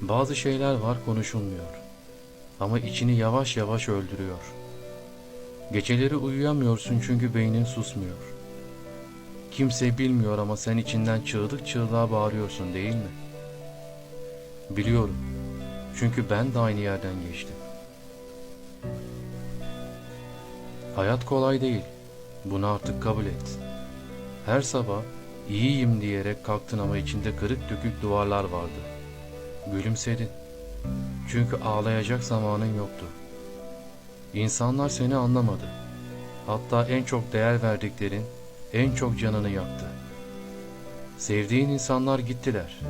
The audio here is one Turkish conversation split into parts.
Bazı şeyler var konuşulmuyor. Ama içini yavaş yavaş öldürüyor. Geceleri uyuyamıyorsun çünkü beynin susmuyor. Kimse bilmiyor ama sen içinden çığlık çığlığa bağırıyorsun değil mi? Biliyorum. Çünkü ben de aynı yerden geçtim. Hayat kolay değil. Bunu artık kabul et. Her sabah iyiyim diyerek kalktın ama içinde kırık dökük duvarlar vardı. Gülümsedin. Çünkü ağlayacak zamanın yoktu. İnsanlar seni anlamadı. Hatta en çok değer verdiklerin en çok canını yaktı. Sevdiğin insanlar gittiler.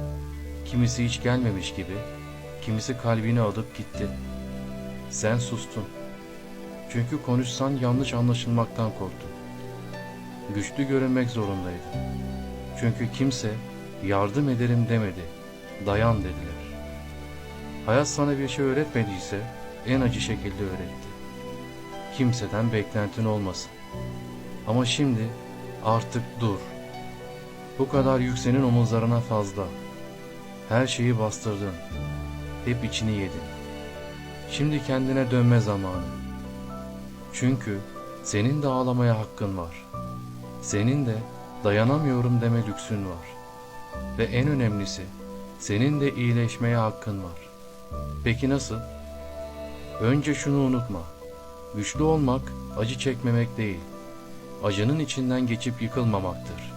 Kimisi hiç gelmemiş gibi, kimisi kalbini alıp gitti. Sen sustun. Çünkü konuşsan yanlış anlaşılmaktan korktun. Güçlü görünmek zorundaydın. Çünkü kimse yardım ederim demedi, dayan dediler. Hayat sana bir şey öğretmediyse en acı şekilde öğretti. Kimseden beklentin olmasın. Ama şimdi artık dur. Bu kadar yük senin omuzlarına fazla. Her şeyi bastırdın. Hep içini yedin. Şimdi kendine dönme zamanı. Çünkü senin de ağlamaya hakkın var. Senin de dayanamıyorum deme lüksün var. Ve en önemlisi senin de iyileşmeye hakkın var. Peki nasıl? Önce şunu unutma. Güçlü olmak acı çekmemek değil. Acının içinden geçip yıkılmamaktır.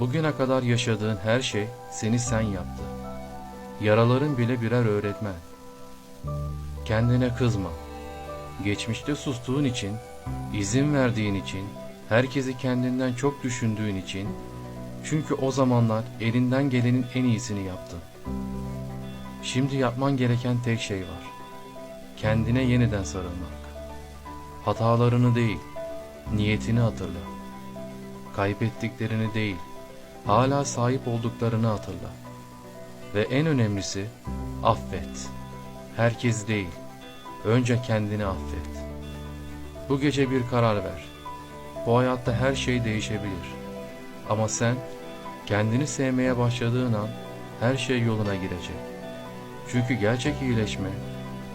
Bugüne kadar yaşadığın her şey seni sen yaptı. Yaraların bile birer öğretmen. Kendine kızma. Geçmişte sustuğun için, izin verdiğin için, herkesi kendinden çok düşündüğün için, çünkü o zamanlar elinden gelenin en iyisini yaptın. Şimdi yapman gereken tek şey var. Kendine yeniden sarılmak. Hatalarını değil, niyetini hatırla. Kaybettiklerini değil, hala sahip olduklarını hatırla. Ve en önemlisi affet. Herkes değil, önce kendini affet. Bu gece bir karar ver. Bu hayatta her şey değişebilir. Ama sen kendini sevmeye başladığın an her şey yoluna girecek. Çünkü gerçek iyileşme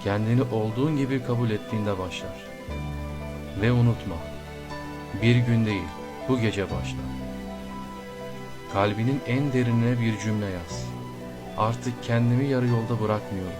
kendini olduğun gibi kabul ettiğinde başlar. Ve unutma, bir gün değil, bu gece başlar. Kalbinin en derinine bir cümle yaz. Artık kendimi yarı yolda bırakmıyorum.